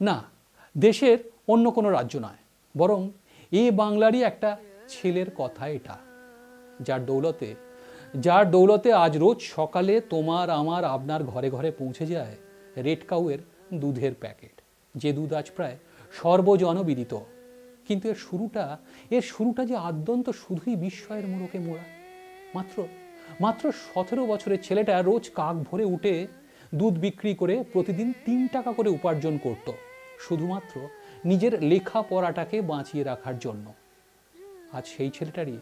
না, দেশের অন্য কোনো রাজ্য নয়, বরং এ বাংলারই একটা ছেলের কথা এটা, যার দৌলতে যার দৌলতে আজ রোজ সকালে তোমার আমার আপনার ঘরে ঘরে পৌঁছে যায় রেড কাউয়ের দুধের প্যাকেট। যে দুধ আজ প্রায় সর্বজনবিদিত, কিন্তু এর শুরুটা এর শুরুটা যে আদ্যন্ত শুধুই বিস্ময়ের মোড়কে মোড়া। মাত্র মাত্র সতেরো বছরের ছেলেটা রোজ কাক ভরে উঠে দুধ বিক্রি করে প্রতিদিন তিন টাকা করে উপার্জন করত। শুধুমাত্র নিজের লেখা পড়াটাকে বাঁচিয়ে রাখার জন্য। আজ সেই ছেলেটারই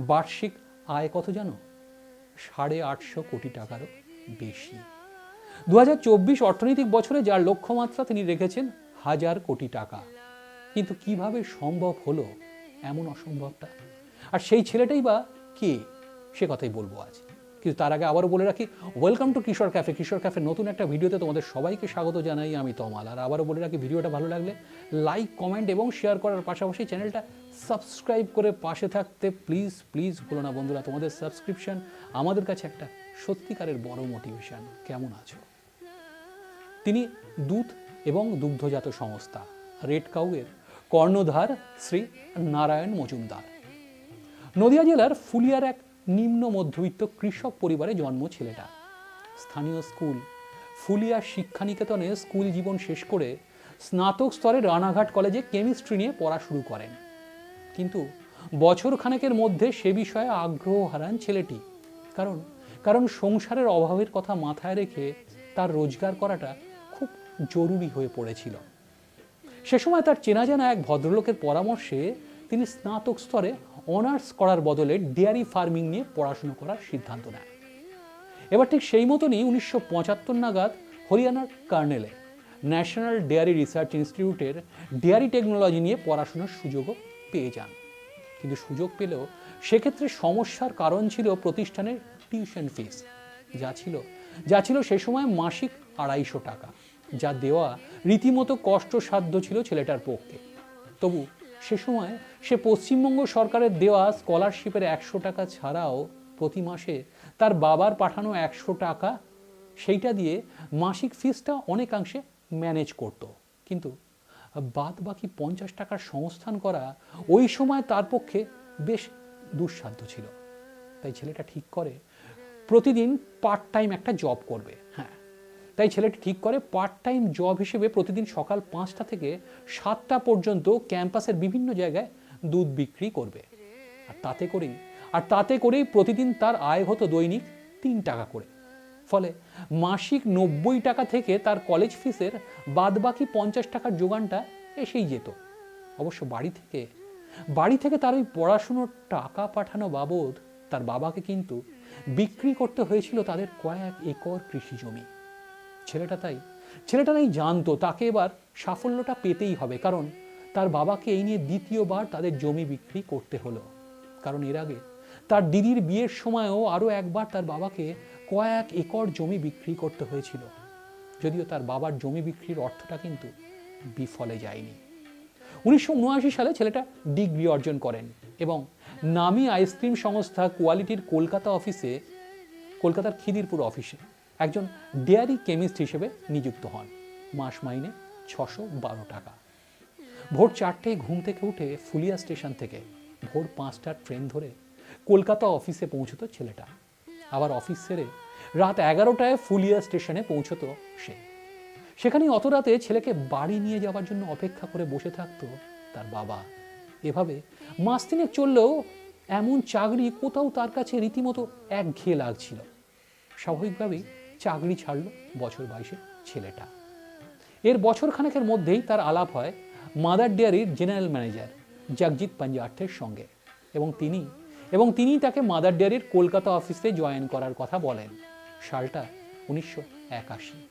বার্ষিক আয় কত জানো? সাড়ে আটশো কোটি টাকারও বেশি। দু হাজার চব্বিশ অর্থনৈতিক বছরে যার লক্ষ্যমাত্রা তিনি রেখেছেন হাজার কোটি টাকা। কিন্তু কীভাবে সম্ভব হলো এমন অসম্ভবটা? আর সেই ছেলেটাই বা কে? সে কথাই বলব আজ। কিন্তু তার আগে আবারও বলে রাখি welcome to Kishore cafe Kishore cafe নতুন একটা ভিডিওতে তোমাদের সবাইকে স্বাগত জানাই, আমি তমাল। আর আবারও বলে রাখি, ভিডিওটা ভালো লাগলে লাইক কমেন্ট এবং শেয়ার করার পাশাপাশি চ্যানেলটা সাবস্ক্রাইব করে পাশে থাকতে প্লিজ প্লিজ ভুলো না বন্ধুরা, তোমাদের সাবস্ক্রিপশন আমাদের কাছে একটা সত্যিকারের বড় মোটিভেশন কেমন আছো? তিনি দুধ এবং দুগ্ধজাত সংস্থা, রেড কাউয়ের কর্ণধার শ্রী নারায়ণ মজুমদার। নদিয়া জেলার ফুলিয়ার এক নিম্ন মধ্যবিত্ত কৃষক পরিবারে জন্ম ছেলেটা। স্থানীয় স্কুল, ফুলিয়া শিক্ষানিকেতনে স্কুল জীবন শেষ করে স্নাতক স্তরে রানাঘাট কলেজে কেমিস্ট্রি নিয়ে পড়া শুরু করেন। কিন্তু বছর খানেকের মধ্যে সে বিষয়ে আগ্রহ হারান ছেলেটি। কারণ কারণ সংসারের অভাবের কথা মাথায় রেখে তার রোজগার করাটা খুব জরুরি হয়ে পড়েছিল। সে সময় তার চেনা জানা এক ভদ্রলোকের পরামর্শে তিনি স্নাতক স্তরে অনার্স করার বদলে ডেয়ারি ফার্মিং নিয়ে পড়াশুনো করার সিদ্ধান্ত নেয়। এবার ঠিক সেই মতনই উনিশশো পঁচাত্তর নাগাদ হরিয়ানার কার্নেলে ন্যাশনাল ডেয়ারি রিসার্চ ইনস্টিটিউটের ডেয়ারি টেকনোলজি নিয়ে পড়াশোনার সুযোগও পেয়ে যান। কিন্তু সুযোগ পেলেও সেক্ষেত্রে সমস্যার কারণ ছিল প্রতিষ্ঠানের টিউশন ফিস। যা ছিল যা ছিল সে সময় মাসিক আড়াইশো টাকা, যা দেওয়া রীতিমতো কষ্টসাধ্য ছিল ছেলেটার পক্ষে। তবু সে সময় সে পশ্চিমবঙ্গ সরকারের দেওয়া স্কলারশিপের একশো টাকা ছাড়াও প্রতি মাসে তার বাবার পাঠানো একশো টাকা, সেইটা দিয়ে মাসিক ফিসটা অনেকাংশে ম্যানেজ করত। কিন্তু বাদ বাকি পঞ্চাশ টাকার সংস্থান করা ওই সময় তার পক্ষে বেশ দুঃসাধ্য ছিল। তাই ছেলেটা ঠিক করে প্রতিদিন পার্ট টাইম একটা জব করবে। হ্যাঁ তাই ছেলেটি ঠিক করে পার্ট টাইম জব হিসেবে প্রতিদিন সকাল পাঁচটা থেকে সাতটা পর্যন্ত ক্যাম্পাসের বিভিন্ন জায়গায় দুধ বিক্রি করবে। আর তাতে করেই, আর তাতে করেই প্রতিদিন তার আয় হতো দৈনিক তিন টাকা করে। ফলে মাসিক নব্বই টাকা থেকে তার কলেজ ফিসের বাদবাকি পঞ্চাশ টাকার যোগানটা এসেই যেত। অবশ্য বাড়ি থেকে বাড়ি থেকে তার ওই পড়াশুনোর টাকা পাঠানো বাবদ তার বাবাকে কিন্তু বিক্রি করতে হয়েছিল তাদের কয়েক একর কৃষি জমি। ছেলেটা তাই। ছেলেটা তাই জানতো, তাকে এবার সাফল্যটা পেতেই হবে, কারণ তার বাবাকে এই নিয়ে দ্বিতীয়বার তাদের জমি বিক্রি করতে হলো। কারণ এর আগে তার দিদির বিয়ের সময়ও আরও একবার তার বাবাকে কয়েক একর জমি বিক্রি করতে হয়েছিল। যদিও তার বাবার জমি বিক্রির অর্থটা কিন্তু বিফলে যায়নি। উনিশশো উনআশি সালে ছেলেটা ডিগ্রি অর্জন করেন এবং নামি আইসক্রিম সংস্থা কোয়ালিটির কলকাতা অফিসে, কলকাতার খিদিরপুর অফিসে একজন ডেয়ারি কেমিস্ট হিসেবে নিযুক্ত হন। মাস মাইনে ছশো বারো টাকা। ভোর চারটেয় ঘুম থেকে উঠে ফুলিয়া স্টেশন থেকে ভোর পাঁচটার ট্রেন ধরে কলকাতা অফিসে পৌঁছতো ছেলেটা। আবার অফিস সেরে রাত এগারোটায় ফুলিয়া স্টেশনে পৌঁছতো সে। সেখানে অত রাতে ছেলেকে বাড়ি নিয়ে যাওয়ার জন্য অপেক্ষা করে বসে থাকতো তার বাবা। এভাবে মাস তিনেক চললেও এমন চাকরি কোথাও তার কাছে রীতিমতো একঘেয়ে লাগছিল। স্বাভাবিকভাবেই চাকরি ছাড়ল বছর বাইশে ছেলেটা। এর বছর খানেকের মধ্যেই তার আলাপ হয় মাদার ডেয়ারির জেনারেল ম্যানেজার জগজিৎ পাঞ্জার্থের সঙ্গে এবং তিনি এবং তিনি তাকে মাদার ডেয়ারির কলকাতা অফিসে জয়েন করার কথা বলেন সালটা উনিশশো একাশি।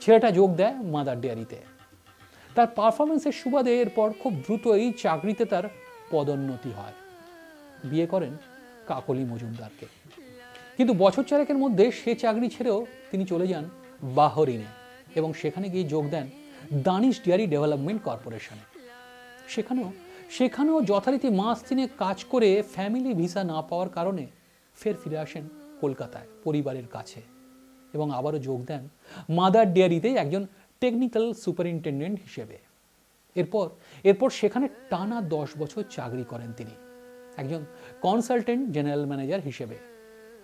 ছেলেটা যোগ দেয় মাদার ডেয়ারিতে। তার পারফরমেন্সের সুবাদে এরপর খুব দ্রুতই চাকরিতে তার পদোন্নতি হয়। বিয়ে করেন কাকলি মজুমদারকে। কিন্তু বছর চারেকের মধ্যে সে চাকরি ছেড়েও তিনি চলে যান বাহরিনে এবং সেখানে গিয়ে যোগ দেন দানিশ ডেয়ারি ডেভেলপমেন্ট কর্পোরেশনে। সেখানেও সেখানেও যথারীতি মাস তিনে কাজ করে ফ্যামিলি ভিসা না পাওয়ার কারণে ফের ফিরে আসেন কলকাতায় পরিবারের কাছে এবং আবারও যোগ দেন মাদার ডেয়ারিতে একজন টেকনিক্যাল সুপারিনটেন্ডেন্ট হিসেবে। এরপর এরপর সেখানে টানা দশ বছর চাকরি করেন তিনি, একজন কনসালটেন্ট জেনারেল ম্যানেজার হিসেবে।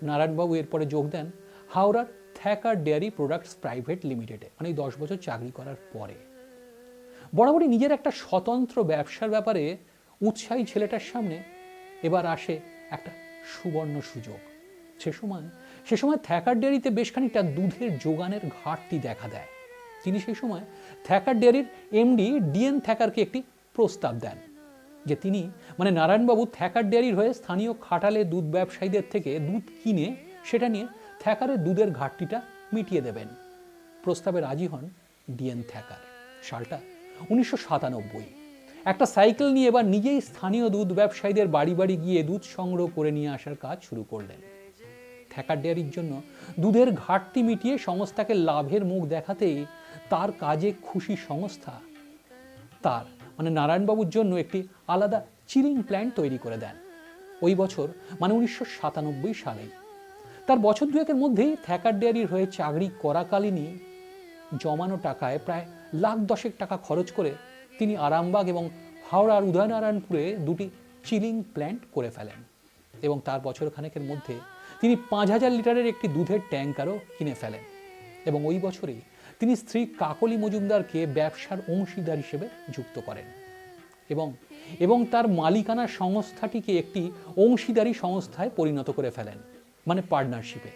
নারায়ণবাবু এরপরে যোগ দেন হাওড়ার থ্যাকার ডেয়ারি প্রোডাক্টস প্রাইভেট লিমিটেডে মানে দশ বছর চাকরি করার পরে। বরাবরই নিজের একটা স্বতন্ত্র ব্যবসার ব্যাপারে উৎসাহী ছেলেটার সামনে এবার আসে একটা সুবর্ণ সুযোগ। সে সময় সে সময় থ্যাকার ডেয়ারিতে বেশ খানিকটা দুধের যোগানের ঘাটতি দেখা দেয়। তিনি সেই সময় থ্যাকার ডেয়ারির এমডি ডিএন থ্যাকারকে একটি প্রস্তাব দেন। যে তিনি মানে নারায়ণবাবু থ্যাকার ডেয়ারির হয়ে স্থানীয় খাটালে দুধ ব্যবসায়ীদের থেকে দুধ কিনে সেটা নিয়ে থ্যাকারের দুধের ঘাটতিটা মিটিয়ে দেবেন। প্রস্তাবে রাজি হন ডিএন থ্যাকার। সালটা উনিশশো সাতানব্বই। একটা সাইকেল নিয়ে এবার নিজেই স্থানীয় দুধ ব্যবসায়ীদের বাড়ি বাড়ি গিয়ে দুধ সংগ্রহ করে নিয়ে আসার কাজ শুরু করলেন। থ্যাকার ডেয়ারির জন্য দুধের ঘাটতি মিটিয়ে সংস্থাকে লাভের মুখ দেখাতেই তার কাজে খুশি সংস্থা তার মানে নারায়ণবাবুর জন্য একটি আলাদা চিলিং প্ল্যান্ট তৈরি করে দেন। ওই বছর মানে উনিশশো সাতানব্বই সালেই তার বছর দুয়েকের মধ্যেই থ্যাকার ডেয়ারির হয়ে চাকরি করাকালীনই জমানো টাকায় প্রায় লাখ দশেক টাকা খরচ করে তিনি আরামবাগ এবং হাওড়ার উদয়নারায়ণপুরে দুটি চিলিং প্ল্যান্ট করে ফেলেন এবং তার বছর খানেকের মধ্যে তিনি পাঁচ হাজার লিটারের একটি দুধের ট্যাঙ্কারও কিনে ফেলেন। এবং ওই বছরই তিনি স্ত্রী কাকলি মজুমদারকে ব্যবসার অংশীদার হিসেবে যুক্ত করেন এবং এবং তার মালিকানা সংস্থাটিকে একটি অংশীদারি সংস্থায় পরিণত করে ফেলেন মানে পার্টনারশিপে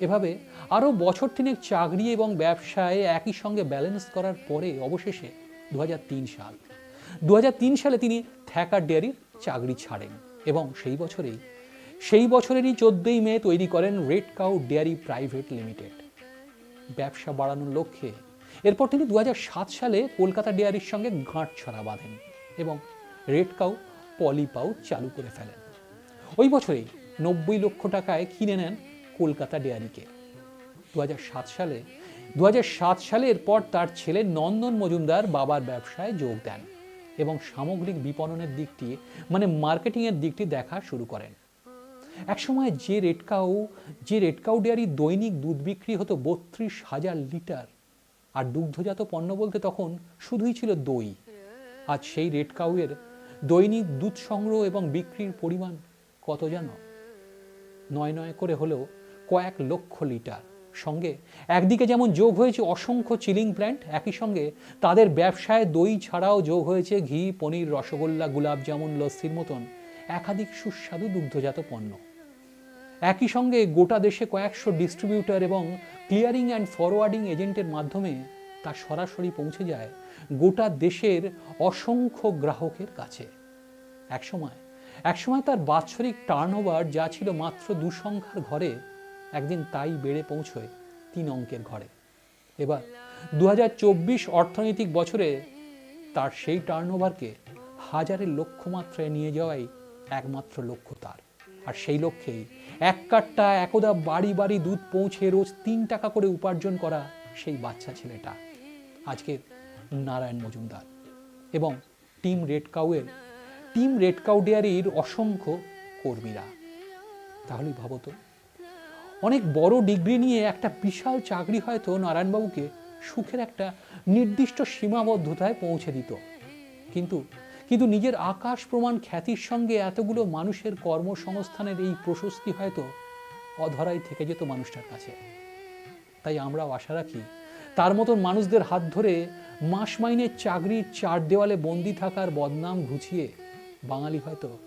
এভাবে আরও বছর তিনেক চাকরি এবং ব্যবসায় একই সঙ্গে ব্যালেন্স করার পরে অবশেষে দু হাজার তিন সাল দু হাজার তিন সালে তিনি থ্যাকার ডেয়ারির চাকরি ছাড়েন এবং সেই বছরেই, সেই বছরেরই চোদ্দই মে তৈরি করেন red cow dairy private limited ব্যবসা বাড়ানোর লক্ষ্যে। এরপর তিনি দু হাজার সাত সালে কলকাতা ডেয়ারির সঙ্গে গাঁট ছড়া বাঁধেন এবং রেড কাউ, পলি পাউচ চালু করে ফেলেন। ওই বছরেই নব্বই লক্ষ টাকায় কিনে নেন কলকাতা ডেয়ারিকে। দু হাজার সাত সালে দু হাজার সাত সালে এরপর তার ছেলে নন্দন মজুমদার বাবার ব্যবসায় যোগ দেন এবং সামগ্রিক বিপণনের দিকটি মানে মার্কেটিংয়ের দিকটি দেখা শুরু করেন। একসময় যে রেডকাউ যে রেডকাউ ডেয়ারি দৈনিক দুধ বিক্রি হতো বত্রিশ হাজার লিটার। আর দুগ্ধজাত পণ্য বলতে তখন শুধুই ছিল দই। আজ সেই রেডকাউয়ের দৈনিক দুধ সংগ্রহ এবং বিক্রির পরিমাণ কত জানো নয় নয় করে হলেও কয়েক লক্ষ লিটার। সঙ্গে একদিকে যেমন যোগ হয়েছে অসংখ্য চিলিং প্ল্যান্ট, একই সঙ্গে তাদের ব্যবসায় দই ছাড়াও যোগ হয়েছে ঘি, পনির, রসগোল্লা গুলাব জামুন, লস্যির মতন। একাধিক সুস্বাদু দুগ্ধজাত পণ্য। একই সঙ্গে গোটা দেশে কয়েকশো ডিস্ট্রিবিউটর এবং ক্লিয়ারিং অ্যান্ড ফরওয়ার্ডিং এজেন্টের মাধ্যমে তা সরাসরি পৌঁছে যায় গোটা দেশের অসংখ্য গ্রাহকের কাছে। একসময় একসময় তার বাৎসরিক টার্নওভার যা ছিল মাত্র দু সংখ্যার ঘরে, একদিন তাই বেড়ে পৌঁছয় তিন অঙ্কের ঘরে। এবার দু হাজার চব্বিশ অর্থনৈতিক বছরে তার সেই টার্নওভারকে হাজারের লক্ষ্যমাত্রায় নিয়ে যাওয়াই একমাত্র লক্ষ্য তার। আর সেই লক্ষ্যেই এক কাট্টা একদা বাড়ি বাড়ি দুধ পৌঁছে রোজ তিন টাকা করে উপার্জন করা সেই বাচ্চা ছেলেটা। আজকের নারায়ণ মজুমদার। এবং টিম রেড কাউয়ের, টিম রেড কাউ ডেয়ারির অসংখ্য কর্মীরা। তাহলেই ভাবো তো, অনেক বড় ডিগ্রি নিয়ে একটা বিশাল চাকরি হয়তো নারায়ণবাবুকে সুখের একটা নির্দিষ্ট সীমাবদ্ধতায় পৌঁছে দিত। কিন্তু কিন্তু নিজের আকাশ প্রমাণ খ্যাতির সঙ্গে এতগুলো মানুষের কর্মসংস্থানের এই প্রশস্তি হয়তো অধরাই থেকে যেত মানুষটার কাছে। তাই আমরাও আশা রাখি, তার মতন মানুষদের হাত ধরে মাস মাইনের চাকরির চার দেওয়ালে বন্দি থাকার বদনাম ঘুচিয়ে বাঙালি হয়তো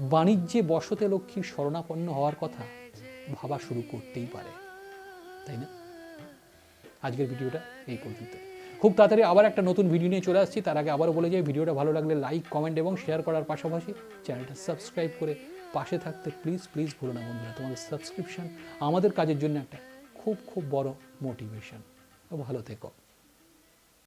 বাণিজ্যে বসতে লক্ষ্মীর শরণাপন্ন হওয়ার কথা ভাবা শুরু করতেই পারে। তাই না? আজকের ভিডিওটা এই পর্যন্ত খুব তাড়াতাড়ি আবার একটা নতুন ভিডিও নিয়ে চলে আসছি। তার আগে আবারও বলে যাই, ভিডিওটা ভালো লাগলে লাইক কমেন্ট এবং শেয়ার করার পাশাপাশি চ্যানেলটা সাবস্ক্রাইব করে পাশে থাকতে প্লিজ প্লিজ ভুলো না বন্ধুরা। তোমাদের সাবস্ক্রিপশান আমাদের কাজের জন্য একটা খুব খুব বড় মোটিভেশন ভালো থেকো।